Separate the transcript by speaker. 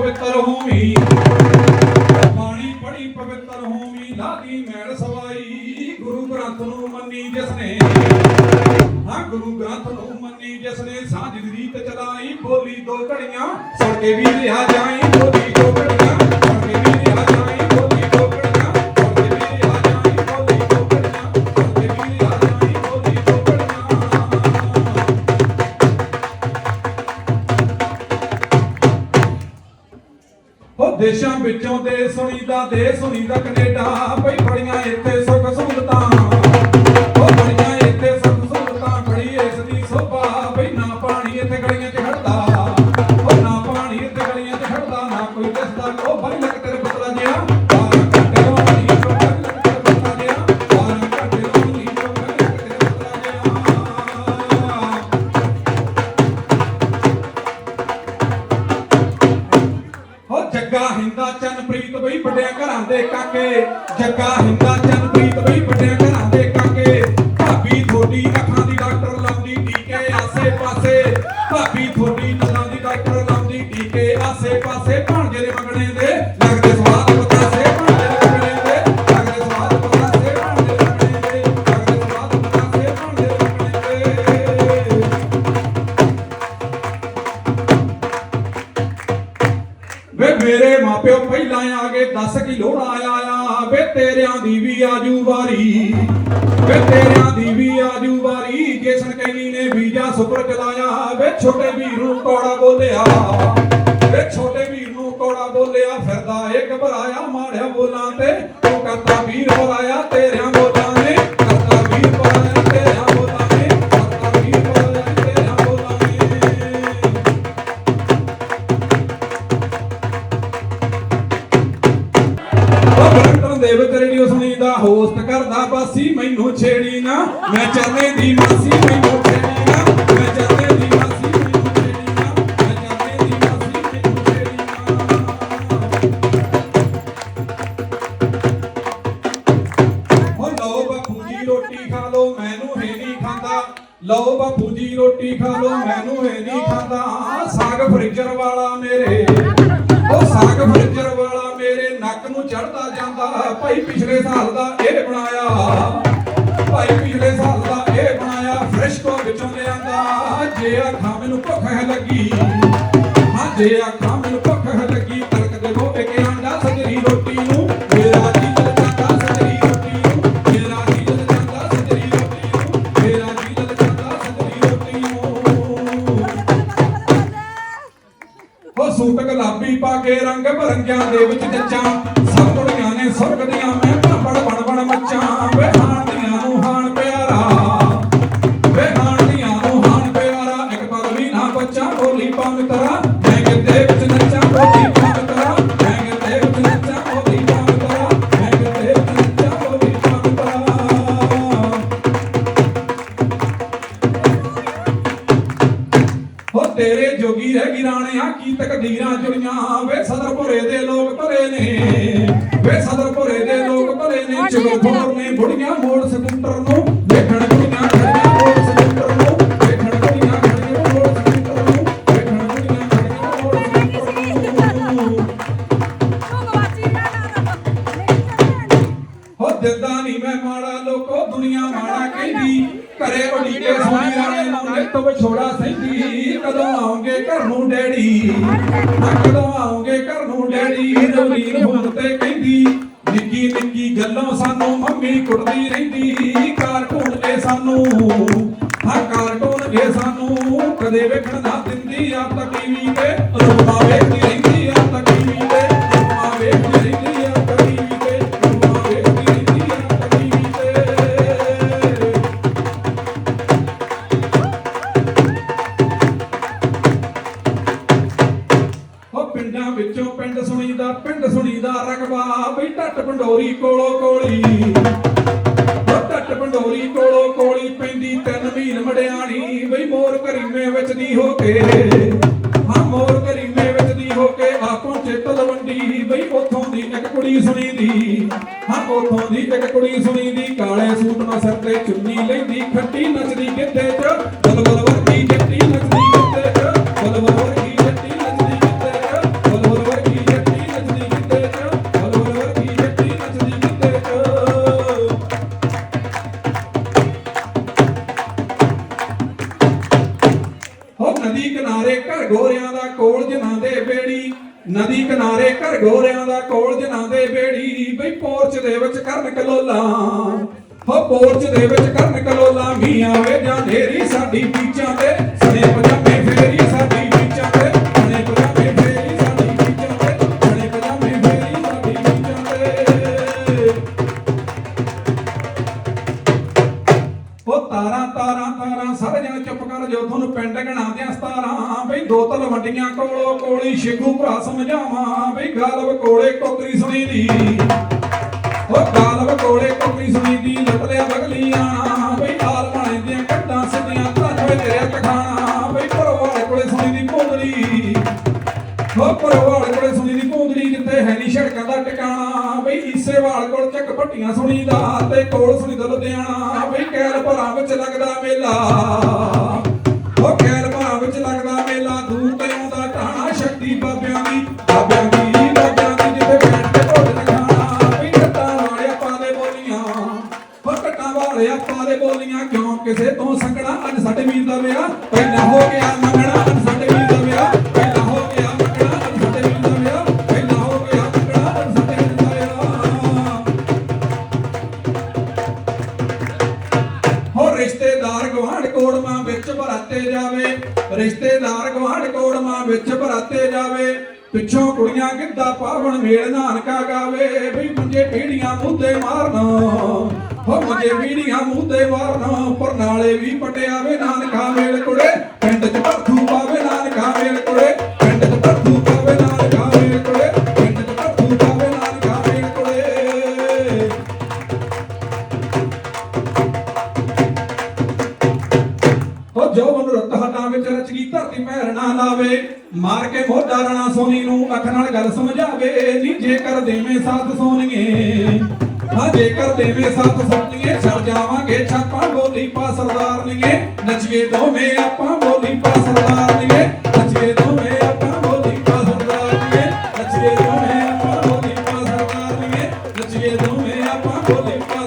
Speaker 1: ਪਵਿੱਤਰ ਹੋਵੀ ਬਾਣੀ ਪੜੀ ਪਵਿੱਤਰ ਹੋਵੀ ਲਾਗੀ ਮੈਲ ਸਵਾਈ। ਗੁਰੂ ਗ੍ਰੰਥ ਨੂੰ ਮੰਨੀ ਜਿਸਨੇ। ਹਾਂ ਗੁਰੂ ਗ੍ਰੰਥ ਨੂੰ ਮੰਨੀ ਜਿਸਨੇ। ਸਾਂਝ ਦੀ ਰੀਤ ਚਲਾਈ ਬੋਲੀ ਦੋ ਘੜੀਆਂ ਸੁਣ ਕੇ ਵੀ ਰਿਹਾ ਜਾਈ। ਬੋਲੀ ਦੋ ਘੜੀਆਂ ਉਹ ਦੇਸ਼ਾਂ ਵਿੱਚੋਂ ਦੇ ਸੁਣੀਦਾ ਦੇ ਸੁਣੀਦਾ ਕੈਨੇਡਾ। ਭਈ ਬੜੀਆਂ ਇੱਥੇ ਸੁੱਖ ਸਹੂਲਤਾਂ ਜੱਗਾ ਹਿੰਦਾ ਚੰਨਪ੍ਰੀਤ ਬਈ ਵੱਡਿਆਂ ਘਰਾਂ ਦੇ ਕਾਕੇ। ਜੱਗਾ ਹਿੰਦਾ ਚੰਨਪ੍ਰੀਤ ਬਈ ਵੱਡਿਆਂ ਘਰਾਂ ਦੇ ਕਾਕੇ। ਭਾਬੀ ਥੋੜੀ ਅੱਖਾਂ ਦੀ ਡਾਕਟਰ ਲਾਉਂਦੀ ਟੀਕੇ ਆਸੇ ਪਾਸੇ। ਭਾਬੀ ਥੋੜੀ ਨਜ਼ਾਂ ਦੀ ਡਾਕਟਰ ਲਾਉਂਦੀ ਟੀਕੇ ਆਸੇ ਪਾਸੇ। ਭਾਂਜੇ ਦੇ ਮੰਗਣੇ ਮੇਰੇ ਮਾਪਿਓ ਪਹਿਲਾਂ ਆ ਗਏ 10 ਕੀ ਲੋੜ ਆਇਆ? ਆ ਵੇ ਤੇਰਿਆਂ ਦੀ ਵੀ ਆਜੂ ਵਾਰੀ, ਵੇ ਤੇਰਿਆਂ ਦੀ ਵੀ ਆਜੂ ਵਾਰੀ ਜੇਸਨ ਕੈਨੀ ਨੇ ਵੀਜ਼ਾ ਸੁਪਰ ਚਲਾਇਆ, ਵੇ ਛੋਟੇ ਵੀਰ ਨੂੰ ਕੋੜਾ ਬੋਲਿਆ, ਵੇ ਛੋਟੇ ਵੀਰ ਨੂੰ ਕੌੜਾ ਬੋਲਿਆ, ਫਿਰਦਾ ਏ ਘਬਰਾਇਆ ਮਾੜਿਆ ਬੋਲਾਂ ਤੇ ਤੂੰ ਕਰਤਾ ਵੀਰ ਬੋਲਾਇਆ ਛੇੜੀ ਨਾ, ਮੈਂ ਚਰਨੇ ਦੀ ਮਾਸੀ, ਮੈਨੂੰ ਛੇੜੀ ਨਾ, ਮੈਂ ਚਰਨੇ ਦੀ ਮਾਸੀ, ਮੈਨੂੰ ਛੇੜੀ ਨਾ, ਮੈਂ ਚਰਨੇ ਦੀ ਮਾਸੀ, ਮੈਨੂੰ ਛੇੜੀ ਨਾ। ਹੋ ਲਓ ਬਾਪੂ ਜੀ, ਰੋਟੀ ਖਾ ਲਓ, ਮੈਨੂੰ ਹੈ ਨਹੀਂ ਖਾਂਦਾ। ਲਓ ਬਾਪੂ ਜੀ, ਰੋਟੀ ਖਾ ਲਓ, ਮੈਨੂੰ ਹੈ ਨਹੀਂ ਖਾਂਦਾ। ਸਾਗ ਫ੍ਰਿਜਰ ਵਾਲਾ ਮੇਰੇ। ਉਹ ਸਾਗ ਫ੍ਰਿਜਰ ਵਾਲਾ ਮੇਰੇ, ਨੱਕ ਨੂੰ ਚੜਦਾ ਜਾਂਦਾ। ਭਾਈ ਪਿਛਲੇ ਸਾਲ ਦਾ ਇਹ ਬਣਾਇਆ। ਭਾਈ ਪਿਛਲੇ ਸਾਲ ਦਾ ਇਹ ਬਣਾਇਆ ਫਰੈਸ਼ ਵਿੱਚੋਂ ਲਿਆਂਦਾ। ਜੇ ਆਖਾਂ ਮੈਨੂੰ ਭੁੱਖ ਹੈ ਲੱਗੀ, ਹਾਂ, ਜੇ ਆਖਾਂ ਮੈਨੂੰ ਭੁੱਖ ਹੈ ਲੱਗੀ, ਤੜਕ ਦੇ ਗੋਪੇ ਕੇ ਆਂਡਾ ਸਜਰੀ ਰੋਟੀ ਨੂੰ। ਮੇਰਾ ਜੀ ਦਿਲ ਚਾਹਦਾ ਸਜਰੀ ਰੋਟੀ ਨੂੰ। ਮੇਰਾ ਜੀ ਦਿਲ ਚਾਹਦਾ ਸਜਰੀ ਰੋਟੀ ਨੂੰ। ਮੇਰਾ ਜੀ ਦਿਲ ਚਾਹਦਾ ਸਜਰੀ ਰੋਟੀ ਨੂੰ। ਉਹ ਸੂਟ ਗੁਲਾਬੀ ਪਾ ਕੇ ਰੰਗ ਬਰੰਗਿਆਂ ਦੇ ਵਿੱਚ ਜੱਜਾਂ ਸਭ ਕੁੜੀਆਂ ਨੇ ਸੁਰਗ ਦੀਆਂ ਮੈਂ ਬਣ ਬਣ ਬਣ ਮੱਚਾਂ। ਵੇ ਤੇਰੇ ਜੋਗੀ ਰਹਿ ਗਿਰਾਣਿਆ ਕੀ ਤਕਦੀਰਾਂ ਜੁੜੀਆਂ? ਵੇ ਸਦਰਪੁਰੇ ਦੇ ਲੋਕ ਭਰੇ ਨੇ। ਵੇ ਸਦਰਪੁਰੇ ਦੇ ਲੋਕ ਭਰੇ ਨੇ। ਚੁਗਲਖੋਰ ਨੇ ਬੁੜੀਆਂ ਮੋੜ ਸਕੂਟਰ ਨੂੰ ਵੇਖਣ ਕੇ ਸੋਨੀ ਰਾਣੇ ਨੂੰ ਨਿੱਤ ਵਿਛੋੜਾ ਸਹਿੰਦੀ ਕਦੋਂ ਆਉਂਗੇ ਘਰ ਨੂੰ ਡੈਡੀ? ਕਦੋਂ ਆਉਂਗੇ ਘਰ ਨੂੰ ਡੈਡੀ? ਰਵੀਨ ਹੁਣ ਤੇ ਕਹਿੰਦੀ, ਨਿੱਕੀ ਨਿੱਕੀ ਗੱਲੋਂ ਸਾਨੂੰ ਮੰਮੀ ਕੁੱਟਦੀ ਰਹਿੰਦੀ। ਕਾਰਟੂਨ ਇਹ ਸਾਨੂੰ ਹਾਂ ਕਾਰਟੂਨ ਇਹ ਸਾਨੂੰ ਕਦੇ ਵੇਖਣ ਨਾ ਦਿੰਦੀ। ਆ ਤਾਂ ਟੀਵੀ ਤੇ ਰੋਣਾ ਵੇਖਦੀ ਰਹਿੰਦੀ। ਪਿੰਡ ਸੁਣੀਦਾ ਪਿੰਡ ਰਕਬਾ ਬਈ ਟੱਟ ਪੰਡੋਰੀ ਕੋਲੋ ਕੋਲੀ। ਟੱਟ ਪੰਡੋਰੀ ਕੋਲੋ ਕੋਲੀ ਪੈਂਦੀ ਤਿੰਨ ਮੀਲ ਮੜਿਆਣੀ। ਬਈ ਮੋਰ ਕਰੀਮੇ ਵਿੱਚ ਦੀ ਹੋ ਕੇ। ਹਾਂ, ਮੋਰ ਕਰੀਮੇ ਵਿੱਚ ਦੀ ਹੋ ਕੇ ਆਪੋਂ ਚਿੱਤ ਲਵੰਡੀ। ਬਈ ਉਥੋਂ ਦੀ ਇੱਕ ਕੁੜੀ ਸੁਣੀ ਦੀ ਹਾਂ, ਉਥੋਂ ਦੀ ਇੱਕ ਕੁੜੀ ਸੁਣੀ ਦੀ ਕਾਲੇ ਸੂਟ ਨਾਲ ਸਿਰ ਤੇ ਚੁੰਨੀ ਲੈਂਦੀ। ਖੱਟੀ ਨੱਚਦੀ ਕਿੱਥੇ ਚ। ਗੋਰਿਆਂ ਦਾ ਕੋਲ ਜਨਾ ਦੇ ਬੇੜੀ, ਨਦੀ ਕਿਨਾਰੇ ਘਰ ਗੋਰਿਆਂ ਦਾ ਕੋਲ ਜਨਾ ਦੇ ਬੇੜੀ, ਬਈ ਪੋਰਚ ਦੇ ਵਿੱਚ ਕਰਨ ਕਲੋਲਾ। ਹੋ ਪੋਰਚ ਦੇ ਵਿੱਚ ਕਰਨ ਕਲੋਲਾ, ਮੀਆਂ ਵੇ ਜਾਂ ਢੇਰੀ ਸਾਡੀ ਪੀਚਾਂ ਤੇ ਉਹ ਤਾਰਾਂ ਤਾਰਾਂ ਤਾਰਾਂ ਸਾਰੇ ਜਣੇ ਚੁੱਪ ਕਰ ਜੋ ਤੁਹਾਨੂੰ ਪਿੰਡ ਗਣਾਉਂਦੇ ਆ ਸਤਾਰਾਂ, ਬਈ ਦੋ ਤਲ ਵੰਡੀਆਂ ਕੋਲੋਂ ਕੋਲੀ ਸ਼ਿਖੂ ਭਰਾ ਸਮਝਾਵਾਂ, ਬਈ ਗਾਲਬ ਕੋਲੇ ਕੋਕਰੀ ਸੁਣੀ ਦੀ। ਉਹ ਗਾਲਬ ਕੋਲੇ ਕੋਕਰੀ ਸੁਣੀ ਦੀ, ਲੱਟ ਲਿਆ ਬਗਲੀਆਂ। ਚੱਕ ਭੱਟੀਆਂ ਤੇ ਕੋਲ ਸੁਣੀ ਲੁਧਿਆਣਾ। ਬਈ ਕੈਲ ਭਰਾ ਵਿੱਚ ਲੱਗਦਾ ਮੇਲਾ। ਹੋ ਕੈਲ ਭਰਾ ਵਿੱਚ ਲੱਗਦਾ ਮੇਲਾ। ਦੂਰ ਤੇ ਆਉਂਦਾ ਟਾਣਾ ਸ਼ਕਤੀ ਬਾਬਿਆਂ ਦੀ। ਬਾਬਿਆਂ ਦੀ ਬਾਬਿਆਂ ਦੀ ਜਿੱਥੇ ਬੈਠ ਕੇ ਭੋਜਨ ਖਾਣਾ ਬਈ ਟੱਟਾਂ ਵਾਲੇ ਆਪਾਂ ਦੇ ਬੋਲੀਆਂ। ਹੋ ਟੱਟਾਂ ਵਾਲੇ ਆਪਾਂ ਦੇ ਬੋਲੀਆਂ। ਕਿਉਂ? ਕਿਸੇ ਤੋਂ ਸੰਗਣਾ ਅੱਜ ਸਾਡੇ ਵੀਰ ਦਾ ਵਿਆਹ। ਪਹਿਲਾਂ ਹੋ ਗਿਆ ਮੰਗਣਾ ਅੱਜ ਸਾਡੇ ਰਿਸ਼ਤੇਦਾਰ ਗਵਾਂਢ ਕੋੜਮਾਂ ਵਿੱਚ ਭਰਾਤੇ ਜਾਵੇ, ਰਿਸ਼ਤੇਦਾਰ ਗਵਾਂਢ ਕੋੜਮਾਂ ਵਿੱਚ ਭਰਾਤੇ ਜਾਵੇ, ਪਿੱਛੋਂ ਕੁੜੀਆਂ ਗਿੱਧਾ ਪਾਵਣ ਮੇਲ ਨਾਨਕਾ ਗਾਵੇ ਬਈ ਮੁੰਜੇ ਪੀੜੀਆਂ ਮੁੱਦੇ ਮਾਰਨਾ, ਹੋ ਮੁੰਜੇ ਪੀੜੀਆਂ ਮੁੱਦੇ ਮਾਰਨ ਪਰ ਨਾਲੇ ਵੀ ਪਟਿਆਵੇ ਨਾਨਕਾ ਮੇਲ ਕੁੜੇ ਧਰਤੀ ਪਹਿਰਣਾ ਲਾਵੇ, ਮਾਰ ਕੇ ਮੋਢਾ ਰਣਾ ਸੋਨੀ ਨੂੰ, ਅੱਖ ਨਾਲ ਗੱਲ ਸਮਝਾਵੇ, ਨੀ ਜੇਕਰ ਦੇਵੇਂ ਸਾਥ ਸੋਨੀਏ। ਹਾਂ, ਜੇਕਰ ਦੇਵੇਂ ਸਾਥ ਸੋਨੀਏ ਛੜ ਜਾਵਾਂਗੇ ਛਾਪਾ ਬੋਲੀ ਪਾ ਸਰਦਾਰਨੀਏ। ਨੱਚੀਏ ਦੋਵੇਂ ਆਪਾਂ ਬੋਲੀ ਪਾ ਸਰਦਾਰਨੀਏ। ਨੱਚੀਏ ਦੋਵੇਂ ਆਪਾਂ ਬੋਲੀ ਪਾ ਸਰਦਾਰਨੀਏ। ਨੱਚੀਏ ਦੋਵੇਂ ਆਪਾਂ ਬੋਲੀ ਪਾ ਸਰਦਾਰਨੀਏ। ਨੱਚੀਏ ਦੋਵੇਂ ਆਪਾਂ ਬੋਲੀ ਪਾ